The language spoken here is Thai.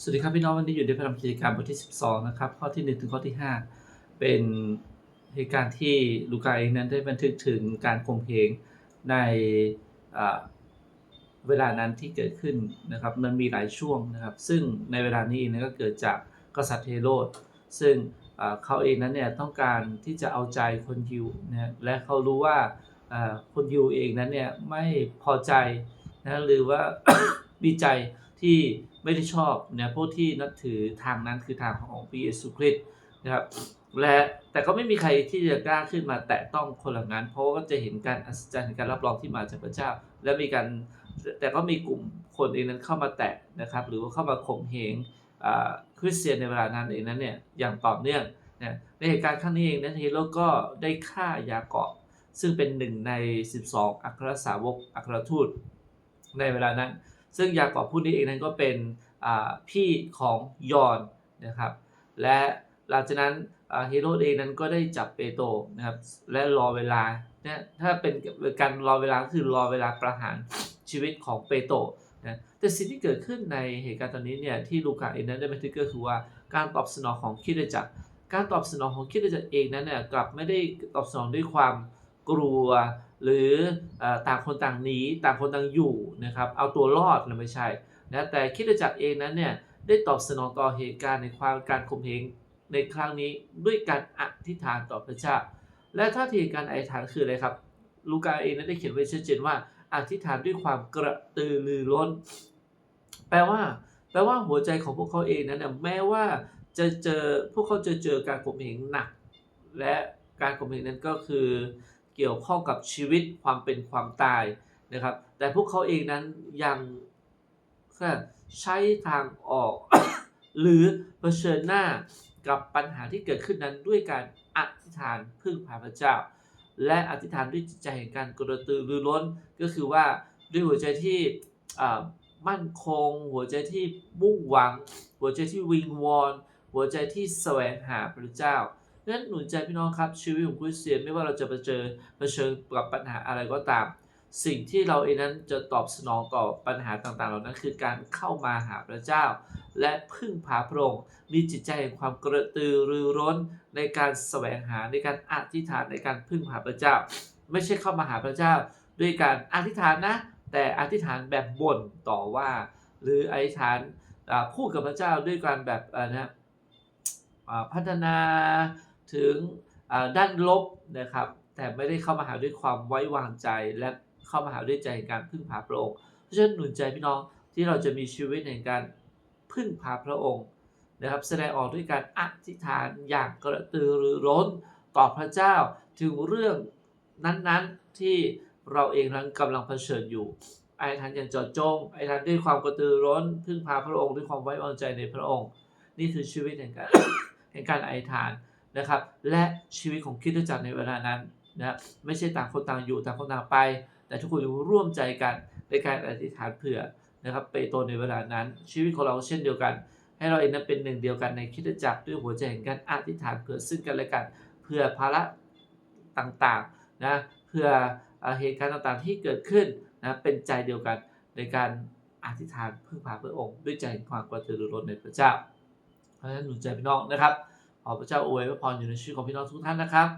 สวัสดีครับพี่น้องวันนี้อยู่ในพระธรรมกิจการบทที่ 12 นะครับ ข้อที่ 1 ถึงข้อที่ 5 เป็นเหตุการณ์ที่ลูกาเองนั้นได้บันทึกถึงการข่มเหงในเวลานั้นที่เกิดขึ้นนะครับ มันมีหลายช่วงนะครับ ซึ่งในเวลานี้เองเนก็เกิดจากกษัตริย์เฮโรดซึ่งเขาเองนั้นเนี่ยต้องการที่จะเอาใจคนยิวนะและเขารู้ว่าอ่าคนยิวเองนั้นเนี่ยไม่พอใจนะหรือว่ามีใจ ที่ไม่ได้ชอบเนี่ยพวกที่นับถือทางนั้นคือทางของพระเยซูคริสต์นะครับและแต่ก็ไม่มีใครที่จะกล้าขึ้นมาแตะต้องคนเหล่านั้น เพราะว่าก็จะเห็นการอัศจรรย์เห็นการรับรองที่มาจากพระเจ้า และมีการแต่ก็มีกลุ่มคนเองนั้นเข้ามาแตะนะครับ หรือว่าเข้ามาข่มเหงคริสเตียนในเวลานั้นเองนั้นเนี่ยอย่างต่อเนื่องนะในเหตุการณ์ครั้งนี้เองนั้นเฮโรดก็ได้ฆ่ายาเกาะ ซึ่งเป็นหนึ่งใน 12 อัครสาวกอัครทูตในเวลานั้น ซึ่งยากาะผู้นี้เองนั้นก็เป็นพี่ของยอนนะครับ และหลังจากนั้นเฮโรดเองนั้นก็ได้จับเปโตรนะครับและรอเวลาเนี่ยถ้าเป็นการรอเวลาคือรอเวลาประหารชีวิตของเปโตรนะแต่สิ่งที่เกิดขึ้นในเหตุการณ์ตอนนี้เนี่ยที่ลูกาเองนั้นได้บันทึกก็คือว่าการตอบสนองของคิดจักรการตอบสนองของคิดจักรเองนั้นเนี่ยกลับไม่ได้ตอบสนองด้วยความกลัว หรือต่างคนต่างหนีต่างคนต่างอยู่นะครับเอาตัวรอดนะไม่ใช่นะแต่คิดจักรเองนั้นเนี่ยได้ตอบสนองต่อเหตุการณ์ในความการข่มเหงในครั้งนี้ด้วยการอธิษฐานต่อพระเจ้า และท่าทีการอธิษฐานคืออะไรครับ ลูกาเองนั้นได้เขียนไว้ชัดเจนว่าอธิษฐานด้วยความกระตือรือร้น แปลว่า แปลว่าหัวใจของพวกเขาเองนั้นแม้ว่าจะเจอพวกเขาจะเจอการข่มเหงหนัก และการข่มเหงนั้นก็คือ เกี่ยวข้องกับชีวิตความเป็นความตายนะครับ แต่พวกเขาเองนั้นยังใช้ทางออก หรือเผชิญหน้ากับปัญหาที่เกิดขึ้นนั้นด้วยการอธิษฐานพึ่งพาพระเจ้า และอธิษฐานด้วยจิตใจแห่งการกระตือรือร้นก็คือว่าด้วยหัวใจที่มั่นคง หัวใจที่มุ่งหวัง หัวใจที่วิงวอน หัวใจที่แสวงหาพระเจ้า ดังนั้นหนุนใจพี่น้องครับชีวิตของคริสเตียนไม่ว่าเราจะไปเจอเผชิญกับปัญหาอะไรก็ตาม สิ่งที่เราเองนั้นจะตอบสนองต่อปัญหาต่างๆ เหล่านั้นคือการเข้ามาหาพระเจ้า และพึ่งพาพระองค์มีจิตใจแห่งความกระตือรือร้นในการแสวงหาในการอธิษฐานในการพึ่งพาพระเจ้า ไม่ใช่เข้ามาหาพระเจ้า ด้วยการอธิษฐานนะ แต่อธิษฐานแบบบ่นต่อว่า หรืออธิษฐานพูดกับพระเจ้าด้วยการแบบนะพัฒนา ถึงด้านลบนะครับ แต่ไม่ได้เข้ามาหาด้วยความไว้วางใจและเข้ามาหาด้วยใจแห่งการพึ่งพาพระองค์เพราะฉะนั้นหนุนใจพี่น้องที่เราจะมีชีวิตในการพึ่งพาพระองค์นะครับ แสดงออกด้วยการอธิษฐานอย่างกระตือรือร้นต่อพระเจ้าถึงเรื่องนั้นๆที่เราเองนั้นกำลังเผชิญอยู่อธิษฐานอย่างจาะจงอธิษฐานด้วยความกระตือรือร้น พึ่งพาพระองค์ด้วยความไว้วางใจในพระองค์ นี่คือชีวิตแห่งการแห่งการอธิษฐาน นะครับ และชีวิตของคริสตจักรในเวลานั้นนะไม่ใช่ต่างคนต่างอยู่ต่างคนต่างไป แต่ทุกคนร่วมใจกันในการอธิษฐานเผื่อนะครับเปโตรในเวลานั้น ชีวิตของเราเช่นเดียวกัน ให้เราเองนั้นเป็นหนึ่งเดียวกันในคริสตจักรด้วยหัวใจแห่งการอธิษฐานเผื่อซึ่งกันและกันเพื่อภาระต่างๆนะเพื่อเหตุการณ์ต่างๆที่เกิดขึ้นนะเป็นใจเดียวกันในการอธิษฐานพึ่งพาพระองค์ ด้วยใจความกระตือรือร้นในพระเจ้า เพราะฉะนั้นหนุนใจพี่น้องนะครับ ขอพระเจ้าอวยพระพรอยู่ในชีวิตของพี่น้องทุกท่านนะครับ